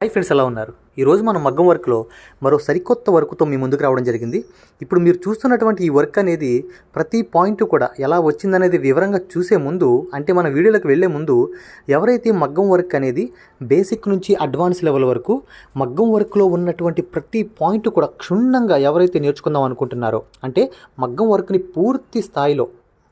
Hi friends ఎలా ఉన్నారు? ఈరోజు మనం మగ్గం వర్క్లో మరో సరికొత్త వర్క్తో మీ ముందుకు రావడం జరిగింది. ఇప్పుడు మీరు చూస్తున్నటువంటి ఈ వర్క్ అనేది ప్రతి పాయింట్ కూడా ఎలా వచ్చిందనేది వివరంగా చూసే ముందు అంటే మన వీడియోలకు వెళ్ళే ముందు ఎవరైతే మగ్గం వర్క్ అనేది బేసిక్ నుంచి అడ్వాన్స్ లెవెల్ వరకు మగ్గం వర్క్లో ఉన్నటువంటి ప్రతి పాయింట్ కూడా క్షుణ్ణంగా ఎవరైతే నేర్చుకుందాం అనుకుంటున్నారో అంటే మగ్గం వర్క్ని పూర్తి స్థాయిలో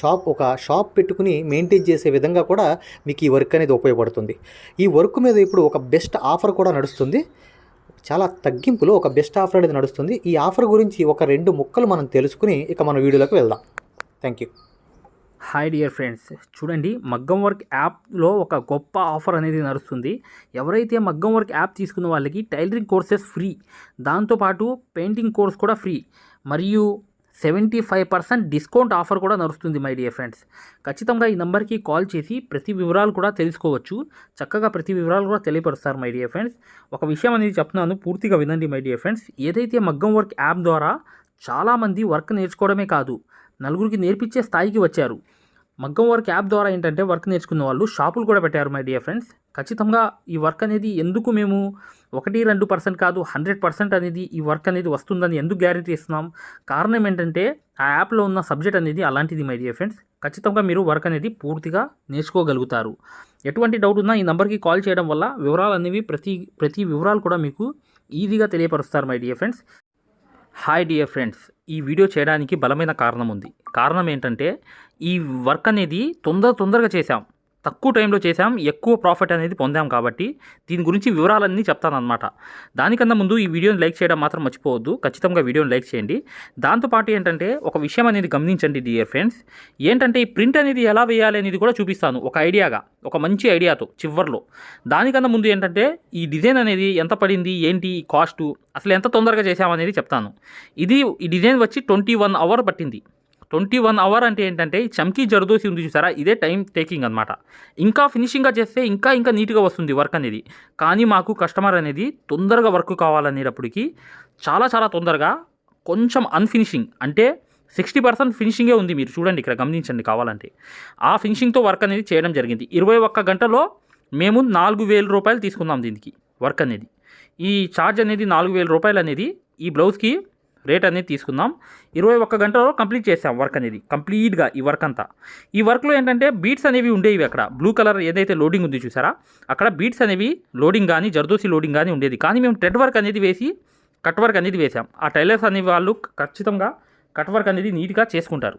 షాప్ ఒక షాప్ పెట్టుకుని మెయింటైన్ చేసే విధంగా కూడా మీకు ఈ వర్క్ అనేది ఉపయోగపడుతుంది. ఈ వర్క్ మీద ఇప్పుడు ఒక బెస్ట్ ఆఫర్ కూడా నడుస్తుంది. చాలా తగ్గింపులో ఒక బెస్ట్ ఆఫర్ అనేది నడుస్తుంది. ఈ ఆఫర్ గురించి ఒక రెండు ముక్కలు మనం తెలుసుకుని ఇక మన వీడియోలోకి వెళ్దాం. Thank you hi dear friends చూడండి మగ్గం వర్క్ యాప్లో ఒక గొప్ప ఆఫర్ అనేది నడుస్తుంది. ఎవరైతే మగ్గం వర్క్ యాప్ తీసుకున్న వాళ్ళకి టైలరింగ్ కోర్సెస్ ఫ్రీ దాంతోపాటు పెయింటింగ్ కోర్స్ కూడా ఫ్రీ. మరియు seventy five percent discount offer కూడా నడుస్తుంది మై డియర్ ఫ్రెండ్స్. ఖచ్చితంగా ఈ నెంబర్కి కాల్ చేసి ప్రతి వివరాలు కూడా తెలుసుకోవచ్చు. చక్కగా ప్రతి వివరాలు కూడా తెలియపరుస్తారు మై డియర్ ఫ్రెండ్స్. ఒక విషయం అనేది చెప్తున్నాను పూర్తిగా వినండి మై డియర్ ఫ్రెండ్స్. ఏదైతే మగ్గం వర్క్ యాప్ ద్వారా చాలామంది వర్క్ నేర్చుకోవడమే కాదు నలుగురికి నేర్పించే స్థాయికి వచ్చారు. మగ్గం వర్క్ యాప్ ద్వారా ఏంటంటే వర్క్ నేర్చుకున్న వాళ్ళు షాపులు కూడా పెట్టారు మై డియర్ ఫ్రెండ్స్. ఖచ్చితంగా ఈ వర్క్ అనేది ఎందుకు మేము ఒకటి రెండు పర్సెంట్ కాదు హండ్రెడ్ పర్సెంట్ అనేది ఈ వర్క్ అనేది వస్తుందని ఎందుకు గ్యారంటీ ఇస్తున్నాం కారణం ఏంటంటే ఆ యాప్లో ఉన్న సబ్జెక్ట్ అనేది అలాంటిది మై డియర్ ఫ్రెండ్స్ ఖచ్చితంగా మీరు వర్క్ అనేది పూర్తిగా నేర్చుకోగలుగుతారు. ఎటువంటి డౌట్ ఉన్నా ఈ నెంబర్కి కాల్ చేయడం వల్ల వివరాలు అనేవి ప్రతి ప్రతి వివరాలు కూడా మీకు ఈజీగా తెలియపరుస్తారు my dear friends hi dear friends ఈ వీడియో చేయడానికి బలమైన కారణం ఉంది. కారణం ఏంటంటే ఈ వర్క్ అనేది తొందర తొందరగా చేశాం. తక్కువ టైంలో చేశాం ఎక్కువ ప్రాఫిట్ అనేది పొందాం కాబట్టి దీని గురించి వివరాలన్నీ చెప్తానన్నమాట. దానికన్నా ముందు ఈ వీడియోని లైక్ చేయడం మాత్రం మర్చిపోవద్దు. ఖచ్చితంగా వీడియోని లైక్ చేయండి. దాంతోపాటు ఏంటంటే ఒక విషయం అనేది గమనించండి డియర్ ఫ్రెండ్స్. ఏంటంటే ఈ ప్రింట్ అనేది ఎలా వేయాలి అనేది కూడా చూపిస్తాను. ఒక ఐడియాగా ఒక మంచి ఐడియాతో చివర్లో. దానికన్నా ముందు ఏంటంటే ఈ డిజైన్ అనేది ఎంత పడింది ఏంటి కాస్టు అసలు ఎంత తొందరగా చేసామనేది చెప్తాను. ఇది ఈ డిజైన్ వచ్చి ట్వంటీ వన్ అవర్ పట్టింది. ట్వంటీ వన్ అవర్ అంటే ఏంటంటే చమ్కీ జరదోసి ఉంది చూసారా? ఇదే టైం టేకింగ్ అనమాట ఇంకా ఫినిషింగ్గా చేస్తే ఇంకా ఇంకా నీట్గా వస్తుంది వర్క్ అనేది. కానీ మాకు కస్టమర్ అనేది తొందరగా వర్క్ కావాలనేటప్పటికి చాలా చాలా తొందరగా కొంచెం అన్ఫినిషింగ్ అంటే సిక్స్టీ పర్సెంట్ ఫినిషింగే ఉంది మీరు చూడండి ఇక్కడ గమనించండి కావాలంటే. ఆ ఫినిషింగ్తో వర్క్ అనేది చేయడం జరిగింది. ఇరవై ఒక్క గంటలో మేము నాలుగు వేల రూపాయలు తీసుకున్నాం దీనికి వర్క్ అనేది. ఈ ఛార్జ్ అనేది నాలుగు వేల రూపాయలు అనేది ఈ బ్లౌజ్కి రేట్ అనేది తీసుకుందాం. ఇరవై ఒక్క గంటలో కంప్లీట్ చేసాం వర్క్ అనేది. కంప్లీట్గా ఈ వర్క్ అంతా. ఈ వర్క్లో ఏంటంటే బీట్స్ అనేవి ఉండేవి అక్కడ. బ్లూ కలర్ ఏదైతే లోడింగ్ ఉంది చూసారా? అక్కడ బీట్స్ అనేవి లోడింగ్ కానీ జర్దోసి లోడింగ్ కానీ ఉండేది. కానీ మేము టెడ్ వర్క్ అనేది వేసి కట్ వర్క్ అనేది వేసాం ఆ టైలర్స్ అనే వాళ్ళు ఖచ్చితంగా కట్ వర్క్ అనేది నీట్గా చేసుకుంటారు.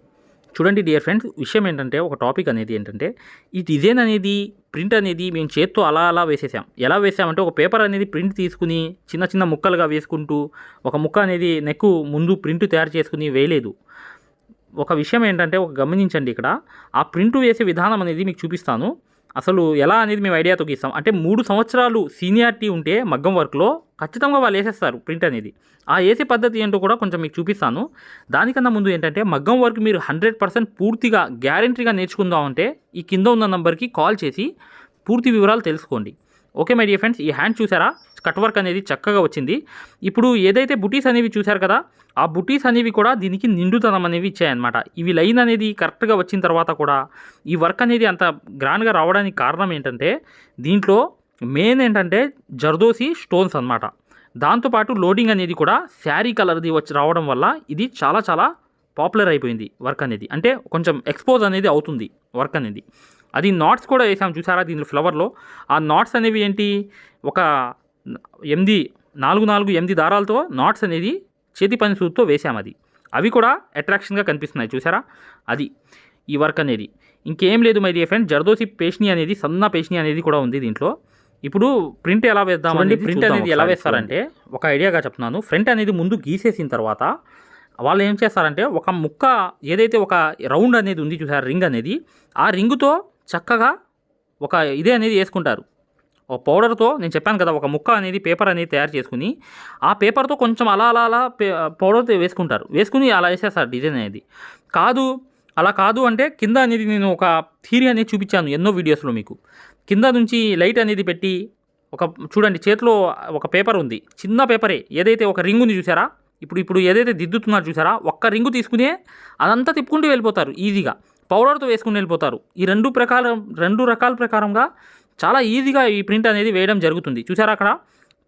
చూడండి డియర్ ఫ్రెండ్స్ విషయం ఏంటంటే ఒక టాపిక్ అనేది ఏంటంటే ఈ డిజైన్ అనేది ప్రింట్ అనేది మేము చేత్తో అలా అలా వేసేసాం. ఎలా వేసామంటే ఒక పేపర్ అనేది ప్రింట్ తీసుకుని చిన్న చిన్న ముక్కలుగా వేసుకుంటూ ఒక ముక్క అనేది నెక్ ముందు ప్రింట్ తయారు చేసుకుని వేయలేదు. ఒక విషయం ఏంటంటే ఒక గమనించండి ఇక్కడ. ఆ ప్రింట్ వేసే విధానం అనేది మీకు చూపిస్తాను. అసలు ఎలా అనేది మేము ఐడియాతో గీస్తాం. అంటే మూడు సంవత్సరాలు సీనియారిటీ ఉంటే మగ్గం వర్క్లో ఖచ్చితంగా వాళ్ళు వేసేస్తారు ప్రింట్ అనేది. ఆ వేసే పద్ధతి ఏంటో కూడా కొంచెం మీకు చూపిస్తాను. దానికన్నా ముందు ఏంటంటే మగ్గం వర్క్ మీరు హండ్రెడ్ పర్సెంట్ పూర్తిగా గ్యారంటీగా నేర్చుకుందామంటే ఈ కింద ఉన్న నంబర్కి కాల్ చేసి పూర్తి వివరాలు తెలుసుకోండి. ఓకే మై డియర్ ఫ్రెండ్స్ ఈ హ్యాండ్ చూసారా? కట్ వర్క్ అనేది చక్కగా వచ్చింది. ఇప్పుడు ఏదైతే బుటీస్ అనేవి చూశారు కదా ఆ బుటీస్ అనేవి కూడా దీనికి నిండుతనం అనేవి ఇచ్చాయన్నమాట. ఇవి లైన్ అనేది కరెక్ట్గా వచ్చిన తర్వాత కూడా ఈ వర్క్ అనేది అంత గ్రాండ్గా రావడానికి కారణం ఏంటంటే దీంట్లో మెయిన్ ఏంటంటే జర్దోసి స్టోన్స్ అనమాట దాంతోపాటు లోడింగ్ అనేది కూడా శారీ కలర్ది వచ్చి రావడం వల్ల ఇది చాలా చాలా పాపులర్ అయిపోయింది వర్క్ అనేది. అంటే కొంచెం ఎక్స్పోజ్ అనేది అవుతుంది వర్క్ అనేది. అది నాట్స్ కూడా వేసాం చూసారా దీనిలో ఫ్లవర్లో? ఆ నాట్స్ అనేవి ఏంటి? ఒక ఎనిమిది నాలుగు నాలుగు ఎనిమిది దారాలతో నాట్స్ అనేది చేతి పని సూత్తో వేసాం అది. అవి కూడా అట్రాక్షన్గా కనిపిస్తున్నాయి చూసారా అది ఈ వర్క్ అనేది. ఇంకేం లేదు మై డియర్ ఫ్రెండ్ జర్దోసి పేష్ని అనేది సన్న పేష్ని అనేది కూడా ఉంది దీంట్లో. ఇప్పుడు ప్రింట్ ఎలా వేద్దాం చూడండి, ప్రింట్ అనేది ఎలా వేస్తారంటే ఒక ఐడియాగా చెప్తున్నాను. ఫ్రంట్ అనేది ముందు గీసేసిన తర్వాత వాళ్ళు ఏం చేస్తారంటే ఒక ముక్క ఏదైతే ఒక రౌండ్ అనేది ఉంది చూసారు రింగ్ అనేది ఆ రింగుతో చక్కగా ఒక ఇదే అనేది వేసుకుంటారు. ఒక పౌడర్తో నేను చెప్పాను కదా ఒక ముక్క అనేది పేపర్ అనేది తయారు చేసుకుని ఆ పేపర్తో కొంచెం అలా అలా అలా పౌడర్ పౌడర్తో వేసుకుంటారు. వేసుకుని అలా వేసేస్తారు డిజైన్ అనేది. కాదు అలా కాదు అంటే కింద అనేది నేను ఒక థీరీ అనేది చూపించాను ఎన్నో వీడియోస్లో మీకు. కింద నుంచి లైట్ అనేది పెట్టి ఒక చూడండి చేతిలో ఒక పేపర్ ఉంది. చిన్న పేపరే. ఏదైతే ఒక రింగ్ ఉంది చూసారా? ఇప్పుడు ఇప్పుడు ఏదైతే దిద్దుతున్నారు చూసారా? ఒక్క రింగు తీసుకునే అదంతా తిప్పుకుంటూ వెళ్ళిపోతారు ఈజీగా. పౌడర్తో వేసుకుని వెళ్ళిపోతారు. ఈ రెండు ప్రకారం రెండు రకాల ప్రకారంగా చాలా ఈజీగా ఈ ప్రింట్ అనేది వేయడం జరుగుతుంది. చూసారా అక్కడ?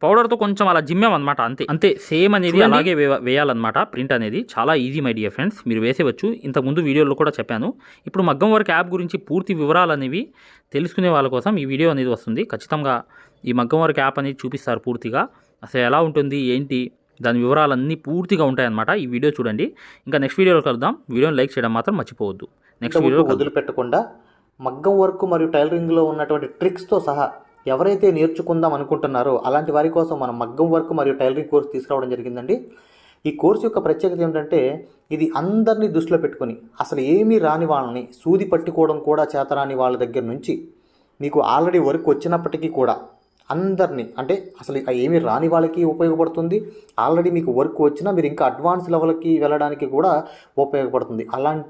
పౌడర్తో కొంచెం అలా జిమ్మాం అనమాట అంతే. అంతే సేమ్ అనేది. అలాగే వేయాలన్నమాట ప్రింట్ అనేది. చాలా ఈజీ మై డియర్ ఫ్రెండ్స్ మీరు వేసేవచ్చు. ఇంతకుముందు వీడియోలో కూడా చెప్పాను. ఇప్పుడు మగ్గం వర్క్ యాప్ గురించి పూర్తి వివరాలు అనేవి తెలుసుకునే వాళ్ళ కోసం ఈ వీడియో అనేది వస్తుంది. ఖచ్చితంగా ఈ మగ్గం వర్క్ యాప్ అనేది చూపిస్తారు పూర్తిగా. అసలు ఎలా ఉంటుంది? ఏంటి? దాని వివరాలన్నీ పూర్తిగా ఉంటాయన్నమాట. ఈ వీడియో చూడండి. ఇంకా నెక్స్ట్ వీడియోలో కలుద్దాం. వీడియోని లైక్ చేయడం మాత్రం మర్చిపోవద్దు. నెక్స్ట్ కలుద్దాం. వదిలిపెట్టకుండా మగ్గం వర్క్ మరియు టైలరింగ్లో ఉన్నటువంటి ట్రిక్స్తో సహా ఎవరైతే నేర్చుకుందాం అనుకుంటున్నారో అలాంటి వారి కోసం మనం మగ్గం వర్క్ మరియు టైలరింగ్ కోర్స్ తీసుకురావడం జరిగిందండి. ఈ కోర్సు యొక్క ప్రత్యేకత ఏంటంటే ఇది అందరినీ దృష్టిలో పెట్టుకొని అసలు ఏమీ రాని వాళ్ళని సూది పట్టుకోవడం కూడా చేతరాని వాళ్ళ దగ్గర నుంచి మీకు ఆల్రెడీ వర్క్ వచ్చినప్పటికీ కూడా అందరినీ అంటే అసలు ఏమీ రాని వాళ్ళకి ఉపయోగపడుతుంది. ఆల్రెడీ మీకు వర్క్ వచ్చినా మీరు ఇంకా అడ్వాన్స్ లెవెల్కి వెళ్ళడానికి కూడా ఉపయోగపడుతుంది. అలాంటి